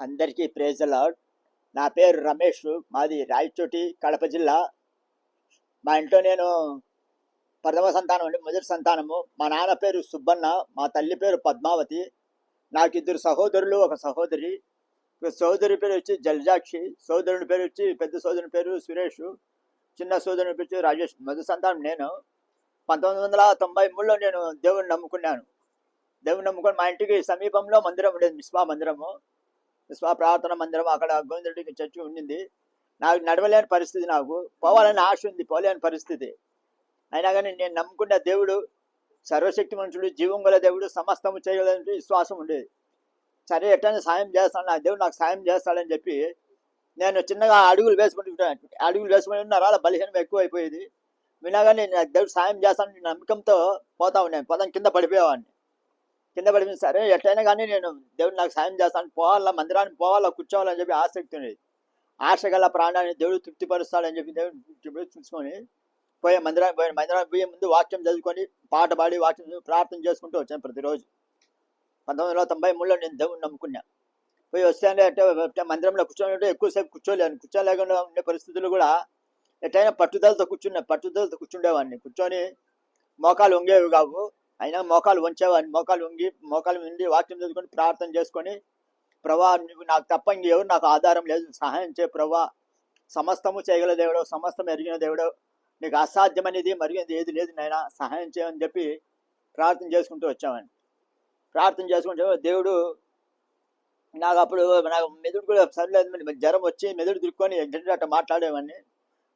అందరికీ ప్రేజ్ నా పేరు రమేష్ మాది రాయచోటి కడప జిల్లా. మా ఇంట్లో నేను ప్రథమ సంతానం అండి మొదటి సంతానము. మా నాన్న పేరు సుబ్బన్న మా తల్లి పేరు పద్మావతి. నాకు ఇద్దరు సహోదరులు ఒక సహోదరి. సహోదరి సోదరి పేరు వచ్చి జలజాక్షి సోదరుని పేరు వచ్చి పెద్ద సోదరుని పేరు సురేష్ చిన్న సోదరుని పేరు వచ్చి రాజేష్. మొదటి సంతానం నేను. పంతొమ్మిది వందల తొంభై మూడులో నేను దేవుడిని నమ్ముకున్నాను. దేవుని నమ్ముకొని మా ఇంటికి సమీపంలో మందిరం ఉండేది మిస్బా మందిరము. విశ్వ ప్రార్థన మందిరం అక్కడ గోవిందుడికి చర్చి ఉండింది. నాకు నడవలేని పరిస్థితి నాకు. పోవాలని ఆశ ఉంది పోలేని పరిస్థితి. అయినా కానీ నేను నమ్ముకున్న దేవుడు సర్వశక్తి మనుషుడు జీవం గల దేవుడు సమస్తము చేయగలని విశ్వాసం ఉండేది. సరే ఎట్లయినా సాయం చేస్తాను నా దేవుడు నాకు సాయం చేస్తాడని చెప్పి నేను చిన్నగా అడుగులు వేసుకుంటున్నాను అడుగులు వేసుకుని ఉన్న రాళ్ళ బలహీనం ఎక్కువైపోయేది. వినగానే నాకు దేవుడు సాయం చేస్తానని నమ్మకంతో పోతా ఉన్నాను పదం కింద పడిపోయేవాడిని. కింద పడిపోయింది. సరే ఎట్లయినా కానీ నేను దేవుడు నాకు సాయం చేస్తాను. పోవాలా మందిరానికి పోవాలా కూర్చోవాలని చెప్పి ఆసక్తి ఉండేది ఆశ గల ప్రాణాన్ని దేవుడు తృప్తిపరుస్తాడని చెప్పి దేవుడు చూసుకొని పోయే మందిరానికి పోయే మందిరానికి పోయే ముందు వాక్యం చదువుకొని పాట పాడి వాక్యం ప్రార్థన చేసుకుంటూ వచ్చాను ప్రతిరోజు. పంతొమ్మిది వందల తొంభై మూడులో నేను దేవుడిని నమ్ముకున్నా. పోయి వస్తాను అంటే మందిరంలో కూర్చొని ఉంటే ఎక్కువసేపు కూర్చోలేను. కూర్చోలేకుండా ఉండే పరిస్థితులు కూడా ఎట్లయినా పట్టుదలతో కూర్చున్నా పట్టుదలతో కూర్చుండేవాడిని. కూర్చొని మోకాలు వంగేవి కావు. అయినా మోకాలు వంచేవాడిని మోకాలు వంగి మోకాలు ఉండి వాక్యం చదువుకొని ప్రార్థన చేసుకొని ప్రభా నువ్వు నాకు తప్ప ఇంకెవరు నాకు ఆధారం లేదు. సహాయం చే ప్రభా. సమస్తము చేయగల దేవుడు సమస్తం ఎరిగిన దేవుడు నీకు అసాధ్యమనేది మరిగినది ఏది లేదు నాయన. సహాయం చేయమని చెప్పి ప్రార్థన చేసుకుంటూ వచ్చామని ప్రార్థన చేసుకుంటే దేవుడు నాకు అప్పుడు నాకు మెదుడు కూడా సరిలేదు జ్వరం వచ్చి మెదుడు దుక్కుని ఎగ్జెంట్ అట్లా మాట్లాడేవాడిని.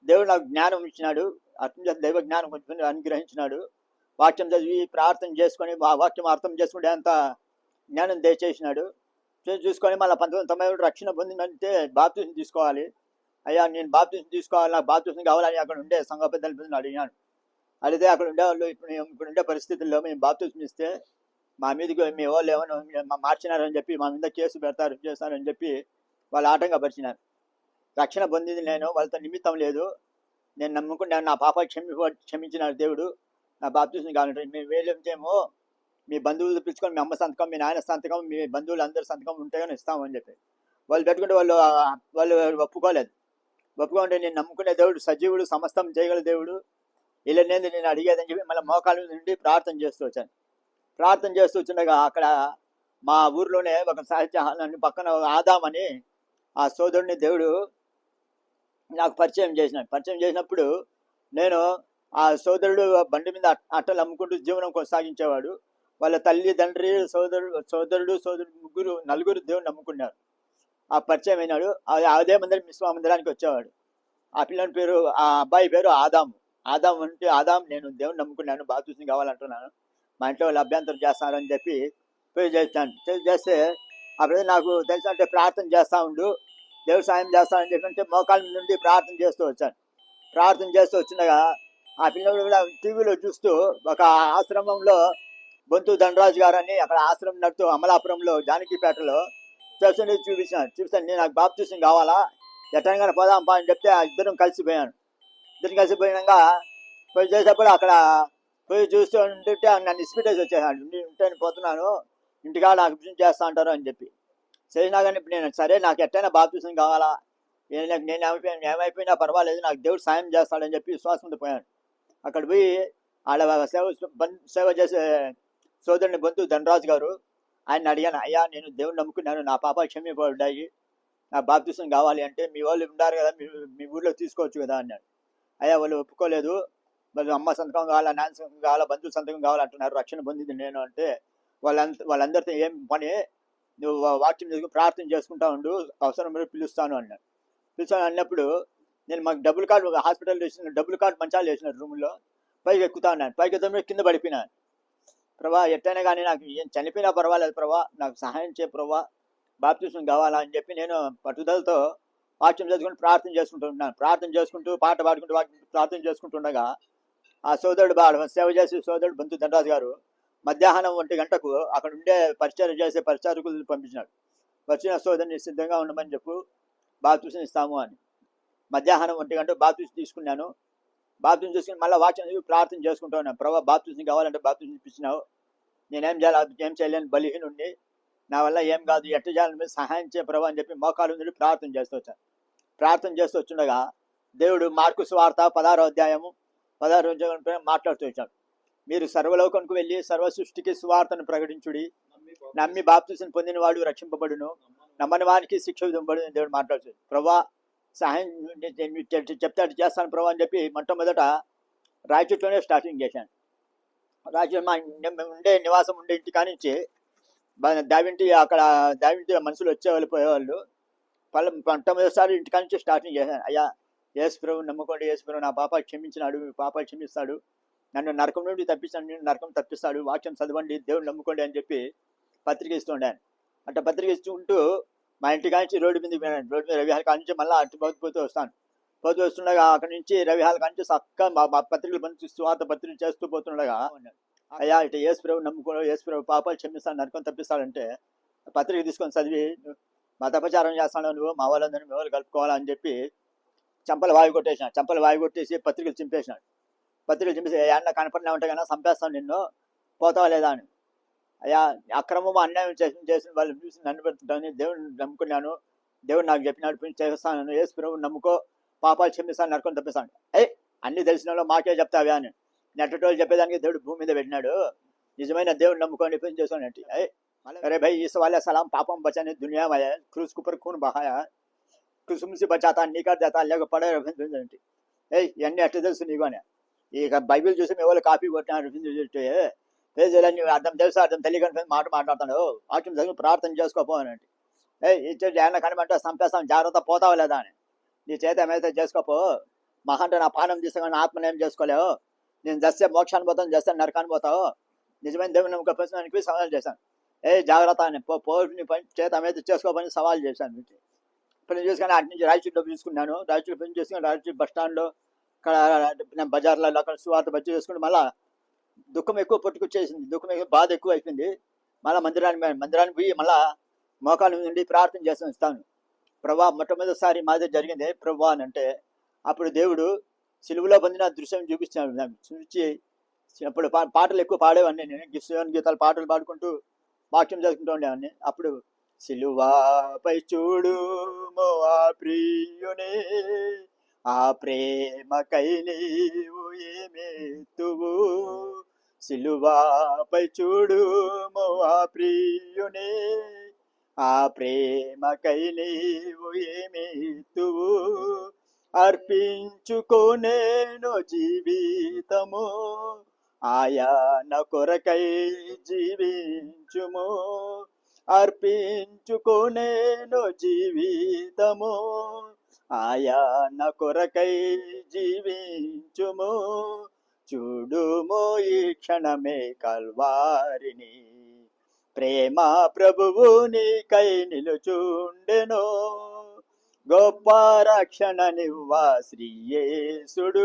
దేవుడు నాకు జ్ఞానం ఇచ్చినాడు. అర్థం చేసి దైవ జ్ఞానం కొంచెం అనుగ్రహించినాడు. వాక్యం చదివి ప్రార్థన చేసుకొని వాక్యం అర్థం చేసుకుంటే అంత జ్ఞానం దయచేసినాడు చూసుకొని మళ్ళీ పంతొమ్మిది తొంభై ఏడు రక్షణ పొందిందంటే బాప్తీసం తీసుకోవాలి. అయ్యా నేను బాప్తీసం తీసుకోవాలి నాకు బాప్తీసం కావాలని అక్కడ ఉండే సంఘ పెద్దలు అడిగాను అడిగితే అక్కడ ఉండేవాళ్ళు ఇప్పుడు మేము ఇప్పుడు ఉండే పరిస్థితుల్లో మేము బాప్తీసం ఇస్తే మా మీదకి మీ వాళ్ళు ఏమో మా- మార్చినారని చెప్పి మా మీద కేసు పెడతారు చేస్తారని చెప్పి వాళ్ళు ఆటంగా పరిచినారు రక్షణ పొందింది నేను వాళ్ళతో నిమిత్తం లేదు. నేను నమ్ముకున్నాను నా పాప క్షమి క్షమించినాడు దేవుడు. నా బాప్తీసం కావాలంటే మేము వేలేమో మీ బంధువులు పిలుచుకొని మీ అమ్మ సంతకం మీ నాయన సంతకం మీ బంధువులు అందరి సంతకం ఉంటాయని ఇస్తామని చెప్పి. వాళ్ళు పెట్టుకుంటే వాళ్ళు వాళ్ళు ఒప్పుకోలేదు. ఒప్పుకుంటే నేను నమ్ముకునే దేవుడు సజీవుడు సమస్తం చేయగల దేవుడు. ఇలా నేను నేను అడిగేదని చెప్పి మళ్ళీ మోకాలు నుండి ప్రార్థన చేస్తూ వచ్చాను. ప్రార్థన చేస్తూ వచ్చిండగా అక్కడ మా ఊర్లోనే ఒక సాహిత్య పక్కన ఆదామని ఆ సోదరుని దేవుడు నాకు పరిచయం చేసినాడు. పరిచయం చేసినప్పుడు నేను ఆ సోదరుడు ఆ బండి మీద అట్టలు అమ్ముకుంటూ జీవనం కొనసాగించేవాడు. వాళ్ళ తల్లి తండ్రి సోదరుడు సోదరుడు సోదరుడు ముగ్గురు నలుగురు దేవుని నమ్ముకున్నారు. ఆ పరిచయం అయినాడు. అదే మందిరం మిశ్వా మందిరానికి వచ్చేవాడు. ఆ పిల్లని పేరు ఆ అబ్బాయి పేరు ఆదాం ఆదాం అంటే ఆదాం నేను దేవుని నమ్ముకున్నాను బాగా కావాలంటున్నాను. మా ఇంట్లో వాళ్ళు అభ్యంతరం అని చెప్పి పోయి చేస్తాను. చేస్తే అప్పుడు నాకు తెలిసి అంటే ప్రార్థన చేస్తా ఉండు. దేవుడు సాయం చేస్తానని చెప్పి అంటే మోకాళ్ళ నుండి ప్రార్థన చేస్తూ వచ్చాను. ప్రార్థన చేస్తూ వచ్చినగా ఆ పిల్లలు కూడా టీవీలో చూస్తూ ఒక ఆశ్రమంలో బొంతు ధనరాజు గారు అని అక్కడ ఆశ్రమం నడుతూ అమలాపురంలో జానకిపేటలో చూసి చూపించాను చూపిస్తాను. నేను నాకు బాప్తీసం కావాలా? ఎట్టనగానే పోదాం పా అని చెప్తే ఇద్దరం కలిసిపోయాను. ఇద్దరం కలిసిపోయినాక పోయి చేసేటప్పుడు అక్కడ పోయి చూస్తూ ఉంటుంటే నన్ను ఇస్పిటేసి వచ్చేసాడు. నేను ఉంటే పోతున్నాను. ఇంటికాడ నాకు విషయం చేస్తా అంటారు అని చెప్పి. చేసినా కానీ ఇప్పుడు నేను సరే నాకు ఎట్టైనా బాప్తీసం కావాలా? నేను నేను ఏమైపోయినా ఏమైపోయినా పర్వాలేదు. నాకు దేవుడు సాయం చేస్తాడని చెప్పి విశ్వాసంతో పోయాను. అక్కడ పోయి ఆడ సేవ బం- సేవ చేసే సోదరుని బంధు ధనరాజు గారు ఆయన అడిగాను అయ్యా నేను దేవుని నమ్ముకున్నాను నా పాప క్షమిపడ్డాయి నా బాప్తీసం కావాలి అంటే మీ వాళ్ళు ఉన్నారు కదా మీ మీ ఊళ్ళో తీసుకోవచ్చు కదా అన్నాడు. అయ్యా వాళ్ళు ఒప్పుకోలేదు వాళ్ళు అమ్మ సంతకం కావాలా నాన్న సంతకం కావాలా బంధువు సంతకం కావాలంటున్నారు రక్షణ పొందింది నేను అంటే వాళ్ళంత వాళ్ళందరితో ఏం పని నువ్వు వాక్యం చేసుకుని ప్రార్థన చేసుకుంటా ఉండు అవసరం పిలుస్తాను అన్నాడు. పిలుస్తాను అన్నప్పుడు నేను మాకు డబుల్ కార్డ్ హాస్పిటల్ వేసిన డబుల్ కార్డ్ మంచాలు వేసిన రూమ్లో పైకి ఎక్కుతా ఉన్నాను పైకి ఎత్తున కింద పడిపోయినాను ప్రభా ఎట్టైనా కానీ నాకు ఏం చనిపోయినా పర్వాలేదు ప్రభా. నాకు సహాయం చే ప్రభా. బాప్తీసం కావాలా అని చెప్పి నేను పట్టుదలతో వాక్యం చేసుకుంటూ ప్రార్థన చేసుకుంటున్నాను ప్రార్థన చేసుకుంటూ పాట పాడుకుంటూ ప్రార్థన చేసుకుంటుండగా ఆ సోదరుడు బాగా సేవ చేసే సోదరుడు బంతు ధనరాజు గారు మధ్యాహ్నం ఒంటి గంటకు అక్కడ ఉండే పరిచయం చేసే పరిచారకులు పంపించినాడు. వచ్చిన సోదరుని సిద్ధంగా ఉండమని చెప్పు బాప్తీసం ఇస్తాము అని. మధ్యాహ్నం ఒంటి గంట బాప్తీసం తీసుకున్నాను. బాప్తీసం తీసుకుని మళ్ళీ వాచన ప్రార్థన చేసుకుంటూ ఉన్నాను. ప్రభావ బాప్తీసం కావాలంటే బాప్తీసం ఇప్పించినావు. నేనేం చేయాలి? ఏం చేయలేను బలిహీనుండి నా వల్ల ఏం కాదు. ఎట్ట చేయాలని సహాయం చేయ ప్రభా అని చెప్పి మోకాలు నుండి ప్రార్థన చేస్తూ వచ్చాను ప్రార్థన చేస్తూ వచ్చుండగా దేవుడు మార్కు స్వార్థ పదహారో అధ్యాయము పదహారు మాట్లాడుతూ వచ్చాడు. మీరు సర్వలోకంకు వెళ్ళి సర్వ సృష్టికి సువార్తను ప్రకటించుడి. నమ్మి బాప్తిసం పొందిన వాడు రక్షింపబడును. నమ్మని వారికి శిక్ష విధింపబడును దేవుడు మాట్లాడుతుంది ప్రభా సహాయం చెప్తాడు చేస్తాను ప్రభు అని చెప్పి మొట్టమొదట రాయచూట్లోనే స్టార్టింగ్ చేశాను. రాయచూట్ మా ఉండే నివాసం ఉండే ఇంటి కానించి దావింటి అక్కడ దావింటి మనుషులు వచ్చేవాళ్ళు పోయేవాళ్ళు. వాళ్ళ మొట్టమొదటిసారి ఇంటి కానించి స్టార్టింగ్ చేశాను. అయ్యా యేసు ప్రభు నమ్ముకోండి యేసు ప్రభు నా పాప క్షమించినాడు మీ పాప క్షమిస్తాడు. నన్ను నరకం నుండి తప్పిస్తాను నేను నరకం తప్పిస్తాడు. వాక్యం చదవండి దేవుడు నమ్ముకోండి అని చెప్పి పత్రిక ఇస్తుండాను అట్లా పత్రిక ఇస్తుంటూ మా ఇంటి కాంచి రోడ్డు మీద రోడ్డు మీద రవిహాల కాంచి మళ్ళీ అటు పోతూ పోతూ వస్తాను పోతూ వస్తుండగా అక్కడి నుంచి రవిహాల కాంచి చక్కగా మా మా పత్రికలు పంచి స్వార్థ పత్రికలు చేస్తూ పోతుండగా అయ్యా ఇటు యేసు ప్రభు నమ్ముకో యేసు ప్రభు పాపాలు క్షమిస్తాను నరకం తప్పిస్తాడంటే పత్రిక తీసుకొని చదివి మతపచారం చేస్తాను నువ్వు మా వాళ్ళందరినీ ఎవరు కలుపుకోవాలని అని చెప్పి చంపలు వాయి కొట్టేసిన. చంపలు వాయు కొట్టేసి పత్రికలు చింపేసినాడు. పత్రికలు చింపేసి ఎండ కనపడినా ఉంటే కన్నా చంపేస్తాను నిన్ను పోతావా లేదా? అని. అయ్యా అక్రమము అన్యాయం చేసిన చేసిన వాళ్ళు చూసి నన్ను పెడుతుంటాను దేవుడిని నమ్ముకున్నాను దేవుడు నాకు చెప్పినాడు పని చేస్తాను ఏసు ప్రభు నమ్ముకో పాపాలు క్షమిస్తాను నరకం తప్పిస్తాను ఏ అన్ని తెలిసిన వాళ్ళు మాకే చెప్తావా అని నెట్టటోళ్ళు చెప్పేదానికి దేవుడు భూమి మీద పెట్టినాడు నిజమైన దేవుడు నమ్ముకొని పని చేస్తానంటే ఏ अरे भाई इस वाले सलाम पापम बचाने दुनिया में है क्रूस के ऊपर खून बहाया क्रूस से बचाता निकल जाता लेकर पड़े రవింద్రంటి ఏ ఇవన్నీ అట్లా తెలుసు నీకోనే ఇక బైబిల్ చూసి మీ వాళ్ళు కాపీ కొట్టినారు రవింద్ర పేజీలో నీవు అర్థం తెలుసు అర్థం తెలియకుండా మాట మాట్లాడుతాడు వాక్యం చదివి ప్రార్థన చేసుకోపో అని అంటే. ఏ ఇచ్చే ఏమన్నా కనమంటే చంపేస్తాం జాగ్రత్త పోతావు లేదా అని. నీ చేత ఏమైతే చేసుకోపో. మహంటే నా పానం తీసుకొని ఆత్మని ఏం చేసుకోలేవు. నేను జస్తే మోక్షాన్ని పోతాను జస్తే నరకాన్ని పోతావు. నిజమైన దేవుని నమ్మక సవాల్ చేశాను. ఏ జాగ్రత్త అని. పో పని చేత ఏమైతే చేసుకోపని సవాల్ చేశాను ఇప్పుడు పని చూసుకుని అటు నుంచి రాయచూరులో తీసుకున్నాను. రాయచూరు పని చేసుకుని రాయచూరు బస్ స్టాండ్లో ఇక్కడ నేను బజార్లలో అక్కడ సువార్త బజ్జి చేసుకుని మళ్ళీ దుఃఖం ఎక్కువ పట్టుకొచ్చేసింది. దుఃఖం ఎక్కువ బాధ ఎక్కువ అయిపోయింది. మళ్ళీ మందిరాన్ని మందిరానికి పోయి మళ్ళా మోకాలు నుండి ప్రార్థన చేస్తాను ఇస్తాను. ప్రభా మొట్టమొదటిసారి మాదిరి జరిగింది ప్రభా అని అంటే అప్పుడు దేవుడు సిలువులో పొందిన దృశ్యం చూపిస్తాడు నాకు చూపించి అప్పుడు పాటలు ఎక్కువ పాడేవాడిని నేను. గిఫ్ట్ గీతాలు పాటలు పాడుకుంటూ వాక్యం చదువుకుంటూ ఉండేవాడిని. అప్పుడు సిలువాపై చూడు ఆ ప్రియునే ఆ ప్రేమకై నీవు ఏమెత్తువు? సిలువాపై చూడుము ఆ ప్రియునే. ఆ ప్రేమకై నీవు ఏమెత్తువు అర్పించుకోనేను జీవితము. ఆయన కొరకై జీవించుము. అర్పించుకోనేను జీవితము. ఆయన కొరకై జీవించుము. చూడుము ఈ క్షణమే కల్వారిని. ప్రేమ ప్రభువు నీకై నిలుచుండెను. గొప్ప రక్షణ నివ్వ శ్రీయేసుడు.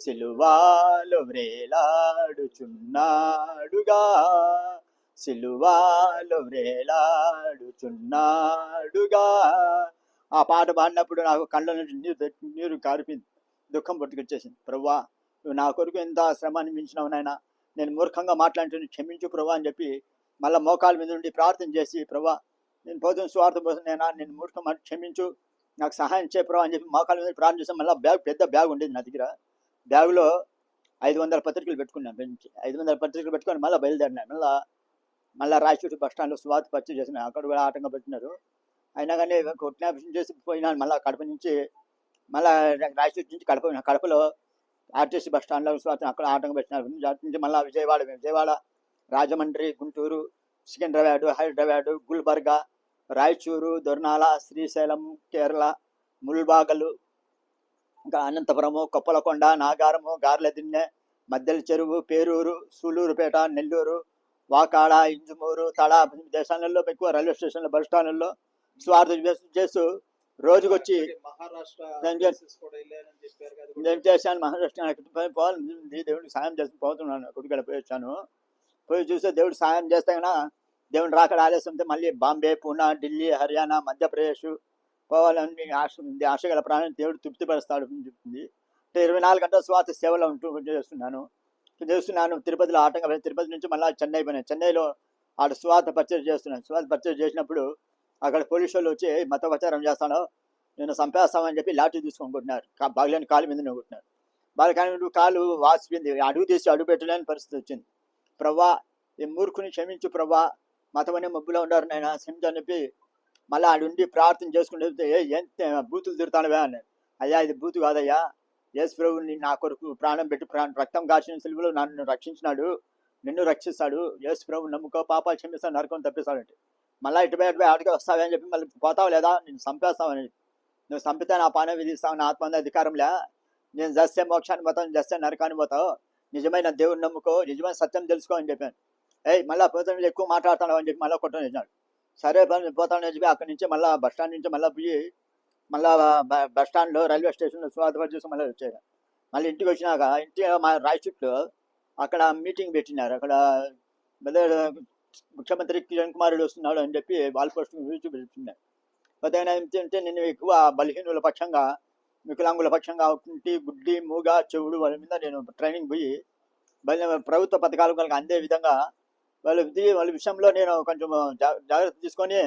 సిలువాలు వ్రేలాడుచున్నాడుగా. సిలువాలు వ్రేలాడుచున్నాడుగా. ఆ పాట పాడినప్పుడు నాకు కళ్ళ నుంచి నీరు నీరు కారిపింది దుఃఖం పట్టుకొచ్చేసింది. ప్రవ్వా నువ్వు నా కొరకు ఎంత శ్రమ అనిపించినావు నాయన? నేను మూర్ఖంగా మాట్లాడుతున్న క్షమించు ప్రభా అని చెప్పి మళ్ళీ మోకాల మీద నుండి ప్రార్థన చేసి ప్రభా నేను పోతున్న స్వార్థం కోసం నేనా? నేను మూర్ఖం క్షమించు. నాకు సహాయం చే ప్రభా అని చెప్పి మోకాల మీద ప్రార్థన చేసాను మళ్ళీ బ్యాగ్ పెద్ద బ్యాగ్ ఉండేది నా దగ్గర. బ్యాగులో ఐదు వందల పత్రికలు పెట్టుకున్నాను ఐదు వందల పత్రికలు పెట్టుకొని మళ్ళీ బయలుదేరినాను మళ్ళీ మళ్ళీ రాయచూటి బస్ స్టాండ్లో స్వార్థ పరిచయం చేసిన అక్కడ కూడా ఆటంగా పెట్టినారు అయినా కానీ కొట్టినాపరేషన్ చేసి పోయినాను. మళ్ళీ కడప నుంచి మళ్ళీ రాయచూటి నుంచి కడప కడపలో ఆర్టీసీ బస్ స్టాండ్లో విశ్వాసం అక్కడ ఆటంకం పెట్టినారు. నుంచి మళ్ళీ విజయవాడ విజయవాడ రాజమండ్రి గుంటూరు సికింద్రాబాద్ హైదరాబాద్ గుల్బర్గా రాయచూరు దొర్నాల శ్రీశైలం కేరళ ముల్బాగలు ఇంకా అనంతపురము కొప్పలకొండ నాగారము గార్లదిన్నె మద్దెల చెరువు పేరూరు సూలూరుపేట నెల్లూరు వాకాడ ఇంజుమూరు తడ దేశాలలో ఎక్కువ రైల్వే స్టేషన్లు బస్ స్టాండ్లలో స్వార్థ చేస్తూ రోజుకొచ్చి కదా. నేను చేశాను మహారాష్ట్ర ఉంది. దేవుడికి సాయం చేసి పోతున్నాను. కొడుకుడ పోయి వచ్చాను. పోయి చూస్తే దేవుడు సాయం చేస్తే కన్నా దేవుడు రాకడ ఆలస్యం ఉంటే మళ్ళీ బాంబే పూనా ఢిల్లీ హర్యానా మధ్యప్రదేశ్ పోవాలని ఆశ ఉంది. ఆశ గల ప్రాణం దేవుడు తృప్తిపరుస్తాడు అని చెప్తుంది అంటే ఇరవై నాలుగు గంటల స్వాత సేవలో ఉంటూ చేస్తున్నాను. చేస్తున్నాను. తిరుపతిలో పోయి తిరుపతి నుంచి మళ్ళీ చెన్నై పోయినాను చెన్నైలో ఆడ స్వాత పర్చేజ్ చేస్తున్నాను. స్వాత పర్చేజ్ చేసినప్పుడు అక్కడ పోలీసు వాళ్ళు వచ్చి "ఏయ్, మత ప్రచారం చేస్తాను నేను చంపేస్తామని చెప్పి లాఠీ తీసుకొని కొట్టినారు. బాగలేని కాలు మీద నవ్వుకుంటున్నారు బాగా కానీ కాలు వాసిపోయింది. అడుగు తీసి అడుగు పెట్టలేని పరిస్థితి వచ్చింది. ప్రవ్వా ఈ మూర్ఖుని క్షమించు ప్రవ్వా. మతమనే మబ్బులో ఉన్నారు నేను క్షమించని చెప్పి మళ్ళీ ఆడుండి ప్రార్థన చేసుకుంటే ఏ ఏం బూతులు తిడతానవే అన్నాడు. అయ్యా ఇది బూతు కాదయ్యా. యేసు ప్రభుని నా కొరకు ప్రాణం పెట్టి. ప్రాణం రక్తం కాసిన సిలువలో నన్ను రక్షించినాడు. నిన్ను రక్షిస్తాడు. యేసు ప్రభు నమ్ముకో. పాపాలు క్షమిస్తాడు. నరకం తప్పిస్తాడంటే మళ్ళీ ఇటు పోయి ఆడికి వస్తావని అని చెప్పి మళ్ళీ పోతావు లేదా? నేను చంపేస్తావని నువ్వు చంపితే నా పానే విధిస్తావు నా ఆత్మ అధికారంలే నేను జస్తే మోక్షాన్ని పోతాను జస్తే నరకాన్ని పోతావు. నిజమైన దేవుని నమ్ముకో నిజమైన సత్యం తెలుసుకో అని చెప్పాను. ఏయ్ మళ్ళీ పోతాను ఎక్కువ మాట్లాడతాను అని చెప్పి మళ్ళీ కొట్టని చెప్పాడు సరే పని పోతాను అని చెప్పి అక్కడి నుంచి మళ్ళీ బస్ స్టాండ్ నుంచి మళ్ళీ పోయి మళ్ళీ బస్ స్టాండ్లో రైల్వే స్టేషన్లో స్వాగతం చూసి మళ్ళీ వచ్చాడు మళ్ళీ ఇంటికి వచ్చినాక ఇంటి మా రాయచూట్లో అక్కడ మీటింగ్ పెట్టినారు. అక్కడ ముఖ్యమంత్రి కిరణ్ కుమారుడు వస్తున్నాడు అని చెప్పి వాల్ పోస్టింగ్ చూసి పెట్టినారు అయితే ఏంటంటే నేను ఎక్కువ బలహీనుల పక్షంగా వికలాంగుల పక్షంగా కుంటి గుడ్డి మూగ చెవుడు వాళ్ళ మీద నేను ట్రైనింగ్ పోయి ప్రభుత్వ పథకాలు వాళ్ళకి అందే విధంగా వాళ్ళ వాళ్ళ విషయంలో నేను కొంచెం జాగ్రత్త తీసుకొని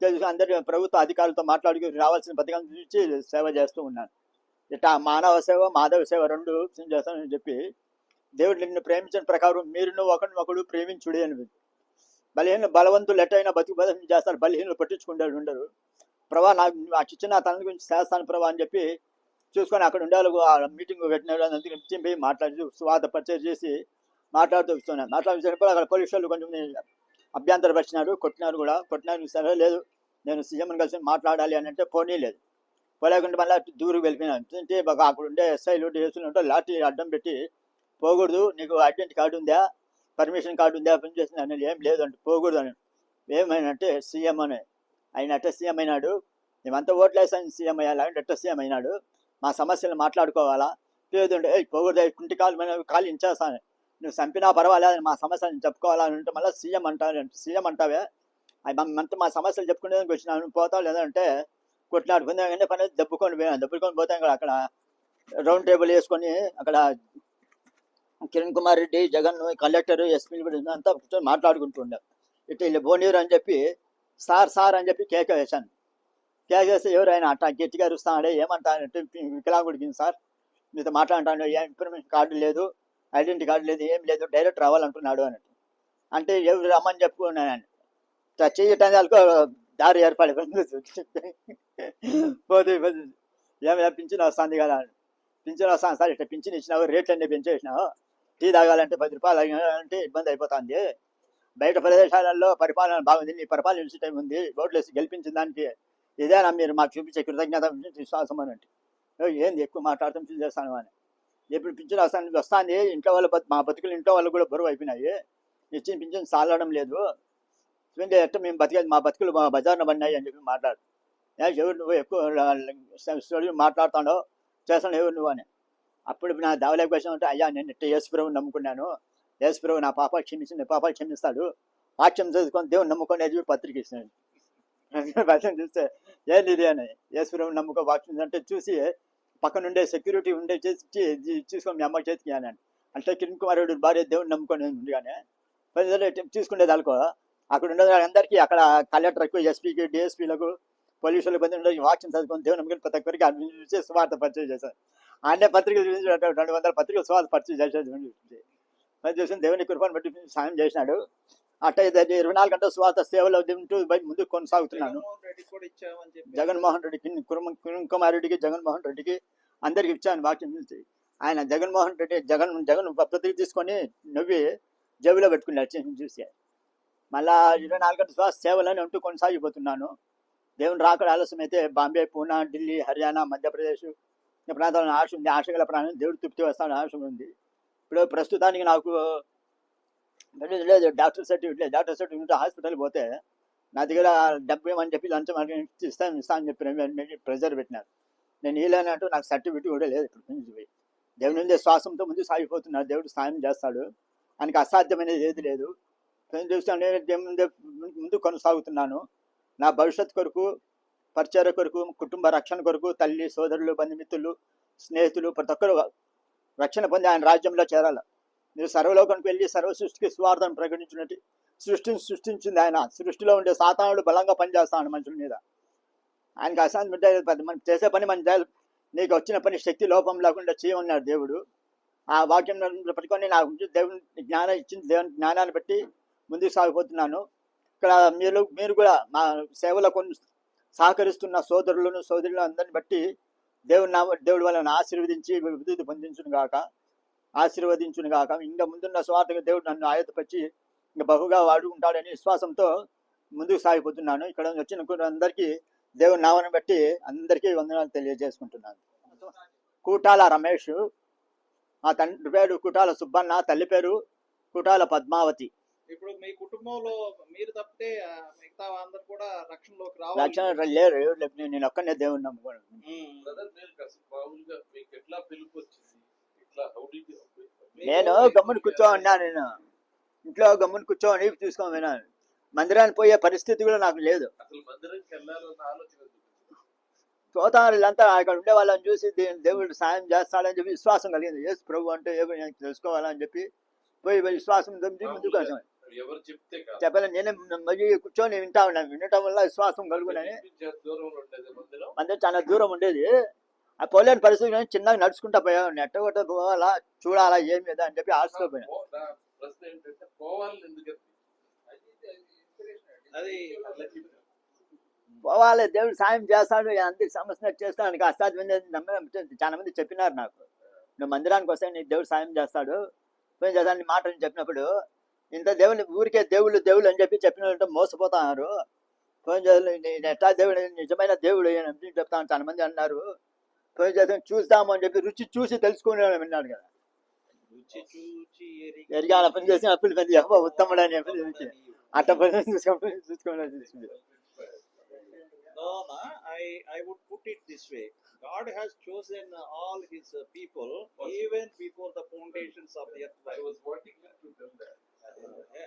తెలుసు అందరి ప్రభుత్వ అధికారులతో మాట్లాడి రావాల్సిన పథకం చూసి సేవ చేస్తూ ఉన్నాను. ఇట్లా మానవ సేవ మాధవ సేవ రెండు చేస్తానని చెప్పి దేవుడు నిన్ను ప్రేమించిన ప్రకారం మీరును ఒకరిని ఒకడు ప్రేమించుడి అని బలహీన బలవంతులు ఎట్టయినా బతుకు బతుకు చేస్తారు బలహీనలు పట్టించుకుంటారు ఉండరు. ప్రభా నాకు నాకు ఇచ్చిన తన గురించి చేస్తాను ప్రభా అని చెప్పి చూసుకొని అక్కడ ఉండే ఆ మీటింగ్ పెట్టిన అందుకని పోయి మాట్లాడి స్వాత పర్చేజ్ చేసి మాట్లాడుతూ వస్తున్నాను మాట్లాడుతున్నప్పుడు అక్కడ పోలీసు వాళ్ళు కొంచెం అభ్యంతరం కొట్టినారు కూడా. కొట్టినారు సరే లేదు. నేను సీఎంని కలిసి మాట్లాడాలి అని అంటే పోనీ లేదు. పోలేకుండా మళ్ళీ దూరం వెళ్ళిపోయినాను అంటే అక్కడ ఉండే ఎస్ఐలు డిఎస్లు ఉంటే లాఠీ అడ్డం పెట్టి పోకూడదు. నీకు ఐడెంటిటీ కార్డు ఉందా? పర్మిషన్ కార్డు ఉందా పని చేసింది. అని ఏం లేదంటే అంటే పోకూడదు అని. ఏమైనంటే సీఎం అని. ఆయన అట్ట సీఎం అయినాడు. మేమంతా ఓట్లు వేసాను సీఎం అయ్యాలి అంటే అట్ట సీఎం అయినాడు. మా సమస్యలు మాట్లాడుకోవాలా? లేదంటే ఏ పోకూడదు కుంటి కాలు మీద కాలు ఇంచేస్తాను నువ్వు చంపినా పర్వాలేదు మా సమస్యలు చెప్పుకోవాలా అని అంటే మళ్ళీ సీఎం అంటావు సీఎం అంటావే? అవి మా సమస్యలు చెప్పుకునేందుకు వచ్చినాను పోతావు లేదంటే కొట్టినాడు పొందే పని దప్పుకొని పోయాను దెబ్బకొని పోతాం కదా అక్కడ. రౌండ్ టేబుల్ వేసుకొని అక్కడ కిరణ్ కుమార్ రెడ్డి జగన్ కలెక్టర్ ఎస్పీ అంతా కూర్చొని మాట్లాడుకుంటుండే. ఇట్లా వీళ్ళు బోనీరు అని చెప్పి సార్ సార్ అని చెప్పి కేక వేశాను కేక వేస్తే ఎవరైనా అట్లా గట్టిగా అరుస్తాడే ఏమంటానంటే వికలాంగుడికి సార్. మీతో మాట్లాడటాను ఏ ఇన్ఫర్మేషన్ కార్డు లేదు ఐడెంటిటీ కార్డు లేదు ఏం లేదు డైరెక్ట్ రావాలంటున్నాడు అన్నట్టు. అంటే ఎవరు రమ్మని చెప్పుకున్నాను చేయటానికి దారి ఏర్పాటు పోతే పోతే ఏమైనా పింఛన్ వస్తుంది కదా. పింఛన్ వస్తాను సార్ ఇట్లా పింఛన్ ఇచ్చినావు రేట్లు అన్నీ పెంచేసినావు? టీ తాగాలంటే పది రూపాయలు అంటే ఇబ్బంది అయిపోతుంది. బయట ప్రదేశాలలో పరిపాలన బాగుంది నీ పరిపాలన ఇచ్చే టైం ఉంది ఓట్లు వేసి గెలిపించిన దానికి ఇదేనా మీరు మాకు చూపించే కృతజ్ఞత విశ్వాసం అని అంటే. ఏంది ఎక్కువ మాట్లాడతాం ఫీల్ చేస్తాను అని. ఎప్పుడు పింఛన్ వస్తాను వస్తాను ఇంట్లో వాళ్ళ మా బతుకులు ఇంట్లో వాళ్ళు కూడా బరువు అయిపోయినాయి. ఇచ్చిన పింఛన్ సాలడం లేదు. చూడండి ఎట్ట మేము బతికేది మా బతుకులు మా బజార్న పడినాయి అని చెప్పి మాట్లాడు. ఎవరు నువ్వు ఎక్కువ మాట్లాడుతాడో చేస్తాను ఎవరు నువ్వు అని. అప్పుడు నా దావలేక కోసం అంటే అయ్యా నేను ఇట్ట యేసుప్రభు నమ్ముకున్నాను. యేసుప్రభు నా పాపాలు క్షమించి నా పాపాలు క్షమిస్తాడు. వాక్యం చదువుకొని దేవుని నమ్ముకొని అది పత్రిక ఇస్తున్నాడు. వాక్యం చూస్తే ఏంది ఇది అని? యేసుప్రభు నమ్ముకో వాక్యం అంటే చూసి పక్కన ఉండే సెక్యూరిటీ ఉండే చేసి చూసుకొని మీ అమ్మ చేతికి అని అంటే కిరణ్ కుమారుడు భార్య దేవుని నమ్ముకొని ఉంది కానీ చూసుకునేది అనుకో అక్కడ ఉండే అందరికీ అక్కడ కలెక్టర్కు ఎస్పీకి డిఎస్పీలకు పోలీసులకు బంది ఉండే వాక్యం చదువుకొని దేవుని నమ్ముకొని ప్రతి ఒక్కరికి అభివృద్ధి చేసి స్వార్థ పరిచయం చేశారు. అన్నే పత్రికలు చూసి రెండు వందల పత్రికలు స్వార్థ పరిచయం చేసేది చూసి దేవుని కృపను బట్టి సాయం చేసినాడు. అట్ట ఇరవై నాలుగు గంటల స్వార్థ సేవలో ఉంటూ ముందుకు కొనసాగుతున్నాను. జగన్మోహన్ రెడ్డికి కుమార్ రెడ్డికి జగన్మోహన్ రెడ్డికి అందరికి ఇచ్చాను వాక్యం చూసి ఆయన జగన్మోహన్ రెడ్డి జగన్ జగన్ పద్ధతికి తీసుకొని నవ్వి జేబులో పెట్టుకున్నాడు చూసి. మళ్ళా ఇరవై నాలుగు గంటల శ్వాస సేవలోనే ఉంటూ కొనసాగిపోతున్నాను. దేవుని రాకడ ఆలస్యం అయితే బాంబే పూనా ఢిల్లీ హర్యానా మధ్యప్రదేశ్ ప్రాంతంలో ప్రాంతాల్లో ఆశ ఉంది ఆశ గల ప్రాణం దేవుడు తృప్తి వస్తాడు ఆశ ఉంది. ఇప్పుడు ప్రస్తుతానికి నాకు లేదు డాక్టర్ సర్టిఫికేట్ లేదు. డాక్టర్ సర్టిఫికేట్ హాస్పిటల్ పోతే నా దగ్గర డబ్బు ఏమని చెప్పి లంచం అడిగి ఇస్తాను ఇస్తాను అని చెప్పి ప్రెజర్ పెట్టినారు. నేను వీలైనట్టు నాకు సర్టిఫికేట్ కూడా లేదు ఇప్పుడు నుంచి పోయి. దేవుని నుండి శ్వాసంతో ముందు సాగిపోతున్నాడు దేవుడు సాయం చేస్తాడు. ఆయనకి అసాధ్యమైనది ఏది లేదు. చూస్తాను నేను దేవుని ముందు కొనసాగుతున్నాను. నా భవిష్యత్ కొరకు పరిచయ కొరకు కుటుంబ రక్షణ కొరకు తల్లి సోదరులు బంధుమిత్రులు స్నేహితులు ప్రతి ఒక్కరు రక్షణ పొంది ఆయన రాజ్యంలో చేరాలి. మీరు సర్వలోకానికి వెళ్ళి సర్వ సృష్టికి స్వార్థం ప్రకటించినట్టు సృష్టిని సృష్టించింది ఆయన. సృష్టిలో ఉండే సాతానుడు బలంగా పనిచేస్తాడు మనుషుల మీద. ఆయనకి అశాంతి ఉంటే మనం చేసే పని మన చేయాలి. నీకు వచ్చిన పని శక్తి లోపం లేకుండా చేయమన్నాడు దేవుడు. ఆ వాక్యం పట్టుకొని నాకు దేవుని జ్ఞానం ఇచ్చిన దేవుని జ్ఞానాన్ని బట్టి ముందుకు సాగిపోతున్నాను. ఇక్కడ మీరు మీరు కూడా మా సేవలో కొన్ని సహకరిస్తున్న సోదరులను సోదరులను అందరిని బట్టి దేవుని నామ దేవుడి వలన ఆశీర్వదించి విభూతి పొందించును గాక ఆశీర్వదించును గాక. ఇంకా ముందున్న స్వార్థగా దేవుడు నన్ను ఆయతపరిచి ఇంకా బహుగా వాడుకుంటాడని విశ్వాసంతో ముందుకు సాగిపోతున్నాను. ఇక్కడ వచ్చిన అందరికీ దేవుని నామను బట్టి అందరికీ వందనాలు తెలియజేసుకుంటున్నాను. కూటాల రమేష్ మా తండ్రి పేరు కూటాల సుబ్బన్న తల్లి పేరు కూటాల పద్మావతి. ఇప్పుడు మీ కుటుంబంలో మీరు తప్పితే మిగతా అందరు కూడా రక్షణలోకి రక్షణ రావాలి లేరు. లేకపోతే నేను ఒక్కనే దేవుని మీకు నేను గమ్మున కూర్చో ఉన్నా నేను. ఇంట్లో గమ్మున కూర్చోని తీసుకొని విన్నాను మందిరానికి పోయే పరిస్థితి కూడా నాకు లేదు? తోతారు వీళ్ళంతా అక్కడ ఉండే వాళ్ళని చూసి దేవుడు సాయం చేస్తాడని చెప్పి విశ్వాసం కలిగింది. యేసు ప్రభు అంటే ఏమో తెలుసుకోవాలని చెప్పి పోయి విశ్వాసం ముందుకు వచ్చాను ఎవరు చెప్తే కాదు. చెప్పాలి నేనే మళ్ళీ కూర్చొని వింటా ఉన్నాను వినటం వల్ల విశ్వాసం కలుగునని. అంటే చాలా దూరం ఉండేది. ఆ పోలేని పరిస్థితి నేను చిన్నగా నడుచుకుంటా పోయాను ఎట్ట కొట్ట పోవాలా చూడాలా ఏం లేదా అని చెప్పి ఆశతో పోయాను ప్రశ్న ఏంటంటే అది చెప్పారు. పోవాలి దేవుడు సాయం చేస్తాడు అందరికి సమస్య చేస్తాడు అసాధ్యం నమ్మే చాలా మంది చెప్పినారు నాకు. నువ్వు మందిరానికి వస్తే నీకు దేవుడు సాయం చేస్తాడు. పోయి చేస్తాను మాటలు చెప్పినప్పుడు ఇంత దేవుని ఊరికే దేవుళ్ళు దేవుళ్ళు అని చెప్పి చెప్పిన మోసపోతున్నారు పోయి చేయాలి నేను ఎట్లా దేవుడు నిజమైన దేవుడు అని చెప్తాను చాలా మంది అన్నారు పోయి చేస్తాను చూస్తాము అని చెప్పి రుచి చూసి తెలుసుకునే విన్నాడు కదా ఎరిగాల పని చేసి అప్పులు పని చెప్ప ఉత్తముడు అని చెప్పి అట్ట పని చూసుకొని చూసుకోవాలి చూసింది No, I, I would put it this way. God has chosen all his people even before the foundations of the earth. I was wanting you to tell that.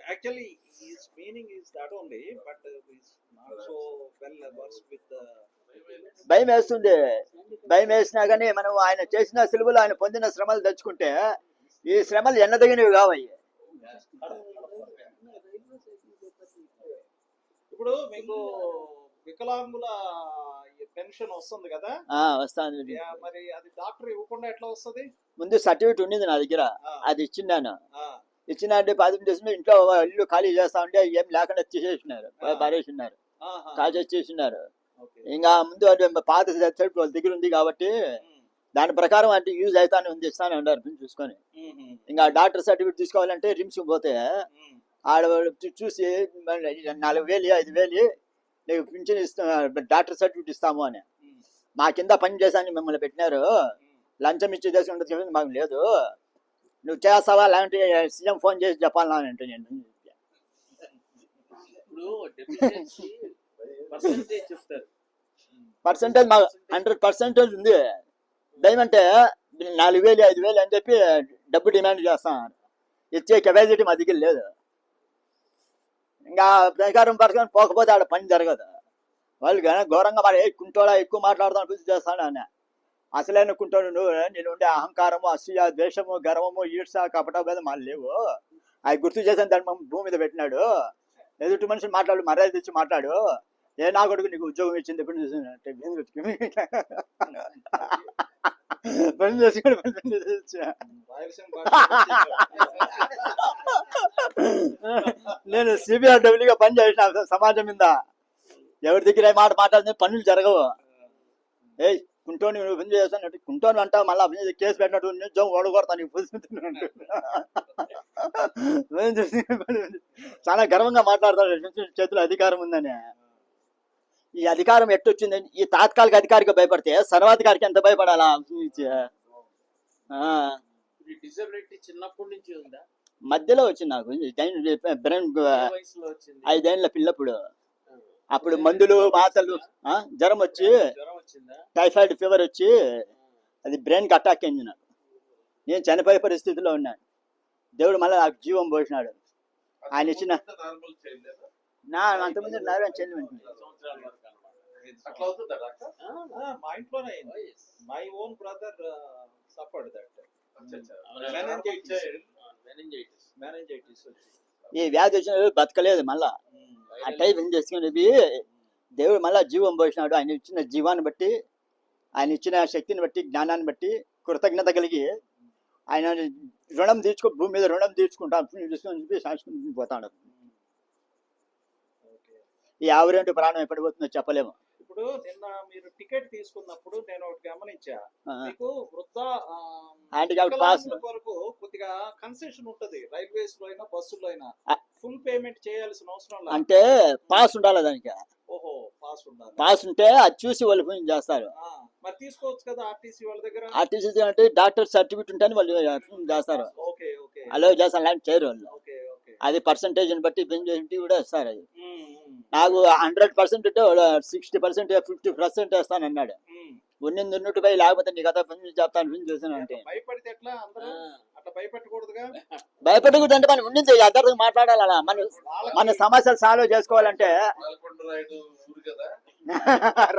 Actually, his meaning is that only, but he's not so well versed with the. భయం వేస్తుంది. భయం వేసినా కానీ మనం ఆయన చేసిన సిలువలు ఆయన పొందిన శ్రమలు తెచ్చుకుంటే ఈ శ్రమలు ఎన్నదగినవి కావయ్యి. ఇప్పుడు మీకు వికలాంగుల పెన్షన్ వస్తుంది కదా? వస్తాను మరి అది డాక్టర్ ఇవ్వకుండా ఎట్లా వస్తుంది? ముందు సర్టిఫికేట్ ఉండింది నా దగ్గర. అది ఇచ్చిన్నాను ఆ, ఇచ్చిన అంటే పది చేసిన ఇంట్లో ఇల్లు ఖాళీ చేస్తా ఉంటే ఏం లేకుండా తీసేసినారు. పారేసినారు. ఓకే. ఇంకా ముందు అంటే పాత సర్టిఫికేట్ వాళ్ళ దగ్గర ఉంది కాబట్టి దాని ప్రకారం అంటే యూజ్ అవుతానే ఉంది ఇస్తానే ఉన్నారు పిన్ చూసుకొని. ఇంకా డాక్టర్ సర్టిఫికేట్ తీసుకోవాలంటే రిమ్స్ పోతే. ఆడ చూసి నాలుగు వేలు ఐదు వేలు నీకు పింఛన్ ఇస్తా డాక్టర్ సర్టిఫికేట్ ఇస్తాము అని. మా కింద పని చేశాను మిమ్మల్ని పెట్టినారు. లంచం ఇచ్చి చేసి ఉంటుంది చెప్పింది మాకు లేదు. నువ్వు చేస్తావా? లేదంటే సీఎం ఫోన్ చేసి చెప్పాలా అంటే నేను పర్సంటేజ్ మాకు హండ్రెడ్ పర్సెంటేజ్ ఉంది. దయమంటే నాలుగు వేలు ఐదు వేలు అని చెప్పి డబ్బు డిమాండ్ చేస్తాం ఇచ్చే కెపాసిటీ మా దగ్గర లేదు. ఇంకా ప్రకారం ప్రకారం పోకపోతే ఆడ పని జరగదు. వాళ్ళు కానీ ఘోరంగా మరి కుంటోడా ఎక్కువ మాట్లాడతాను పూజ చేస్తాను అని అసలైన నువ్వు. నేను ఉండే అహంకారము అసూయ ద్వేషము గర్వము ఈడ్స కపట మీద మాకు లేవు. అవి గుర్తు చేసిన దాన్ని భూమి మీద పెట్టినాడు. ఎదుటి మనిషి మాట్లాడు మర్యాద ఇచ్చి మాట్లాడు. ఏ నా కొడుకు నీకు ఉద్యోగం ఇచ్చింది? పని చూసినట్టే పని చేసుకుని పని చేసి నేను సిబిఆర్ డబ్ల్యూగా పని చేసిన సమాజం మీద. ఎవరి దగ్గర ఏ మాట మాట్లాడితే పనులు జరగవు. ఏయ్ కుంటోని పని చేస్తాను కుంటోని అంటావు మళ్ళీ కేసు పెట్టినట్టు నిజం ఓడగొడతాను నీకు పులుసుకుంటున్నాను చాలా గర్వంగా మాట్లాడతాడు. చేతిలో అధికారం ఉందని. ఈ అధికారం ఎట్టొచ్చింది ఈ తాత్కాలిక అధికారికి భయపడితే సర్వాధికారికి ఎంత భయపడాలా? ఆ, ఈ డిసబిలిటీ చిన్నప్పటి నుంచి ఉందా? మధ్యలో వచ్చింది నాకు. ఐదేళ్ళ పిల్లప్పుడు. అప్పుడు మందులు మాతలు ఆ, జ్వరం వచ్చి టైఫాయిడ్ ఫీవర్ వచ్చి అది బ్రెయిన్కి అటాక్ అయింది నాకు. నేను చనిపోయే పరిస్థితిలో ఉన్నాను. దేవుడు మళ్ళీ నాకు జీవం పోసినాడు. ఆయన ఇచ్చిన- నా అంతమంది నారాయణ చెల్లి ఆ, మా ఇంట్లోనే అయింది. My own brother suffered that meningitis meningitis ఈ వ్యాధి వచ్చిన బతకలేదు మళ్ళా. ఆ టైం ఏం చేసుకునేవి దేవుడు మళ్ళా జీవం పోసినాడు. ఆయన ఇచ్చిన జీవాన్ని బట్టి ఆయన ఇచ్చిన శక్తిని బట్టి జ్ఞానాన్ని బట్టి కృతజ్ఞత కలిగి ఆయన రుణం తీర్చుకో భూమి మీద రుణం తీర్చుకుంటాను పుణ్యం తీసుకొని చెప్పి శాశ్వతం పోతాడు. ఈ ఆవిరేంటి ప్రాణం ఎప్పటి పోతుందో చెప్పలేము. ఇప్పుడు నిన్న మీరు టికెట్ తీసుకున్నప్పుడు నేను ఒకటి గమనించా. మీకు వృద్ధ ఆ, హ్యాండిక్యాప్ పాస్. వికలాంగుల కొరకు కొద్దిగా కన్సెషన్ ఉంటది. రైల్వేస్లో అయినా బస్సులో అయినా. ఫుల్ పేమెంట్ చేయాల్సిన అవసరం అంటే పాస్ ఉండాలి దానికి? ఓహో పాస్ ఉండాలి. పాస్ ఉంటే అది చూసి వాళ్ళు ఫోన్ చేస్తారు. మరి తీసుకోవచ్చు కదా ఆర్టీసీ వాళ్ళ దగ్గర? ఆర్టీసీ అంటే డాక్టర్ సర్టిఫికెట్ ఉంటేనే వాళ్ళు చేస్తారు. Okay okay. అలో చేస్తాను లాంటి చేయరు వాళ్ళు. Okay okay. అది పర్సంటేజ్ని బట్టి కూడా ఇస్తారు అది. నాకు హండ్రెడ్ పర్సెంట్ ఉంటే సిక్స్టీ పర్సెంట్ ఫిఫ్టీ పర్సెంట్ వేస్తాను అన్నాడు. ఉన్నింది ఉన్నట్టు పోయి లేకపోతే నీకు అదే పని చెప్తాను పని చేశాను అంటే భయపడకూడదు అంటే మనం ఉన్నింది అందరితో మాట్లాడాలి అలా. మన మన సమస్యలు సాల్వ్ చేసుకోవాలంటే.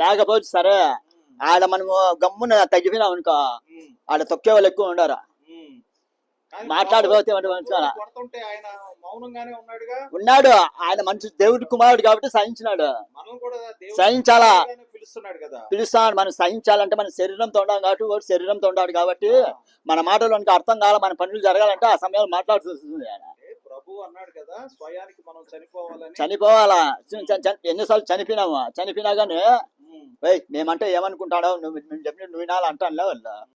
లేకపోవచ్చు సరే. ఆడ మనము గమ్మున తగ్గిపోయినాం అనుకో. ఆడ తొక్కే వాళ్ళు ఎక్కువ ఉండరు? మాట్లాడిపోతే బాబు వాడు మంచిగా. కొడుతుంటే ఆయన మౌనంగానే ఉన్నాడుగా. ఉన్నాడు. ఆయన మంచి దేవుడి కుమారుడు కాబట్టి సహించినాడు. మనం కూడా దేవుడు సహించాలా? పిలుస్తున్నాడు మనం సహించాలంటే మన శరీరంతో ఉండాలి కాబట్టి వాడు శరీరంతో ఉన్నాడు కాబట్టి మన మాటలు మనకి అర్థం కావాలి మన పనులు జరగాలంటే ఆ సమయంలో మాట్లాడుతూ వస్తుంది ఆయన. అంటే ప్రభు అన్నాడు కదా స్వయానికి మనం చనిపోవాలని. చనిపోవాలా? ఎన్నిసార్లు చనిపోయినాము చనిపోయినా కానీ మేమంటే ఏమనుకుంటాడో నువ్వు నువ్వు చెప్పిన నువ్వు వినాలి అంటానులే వాళ్ళు.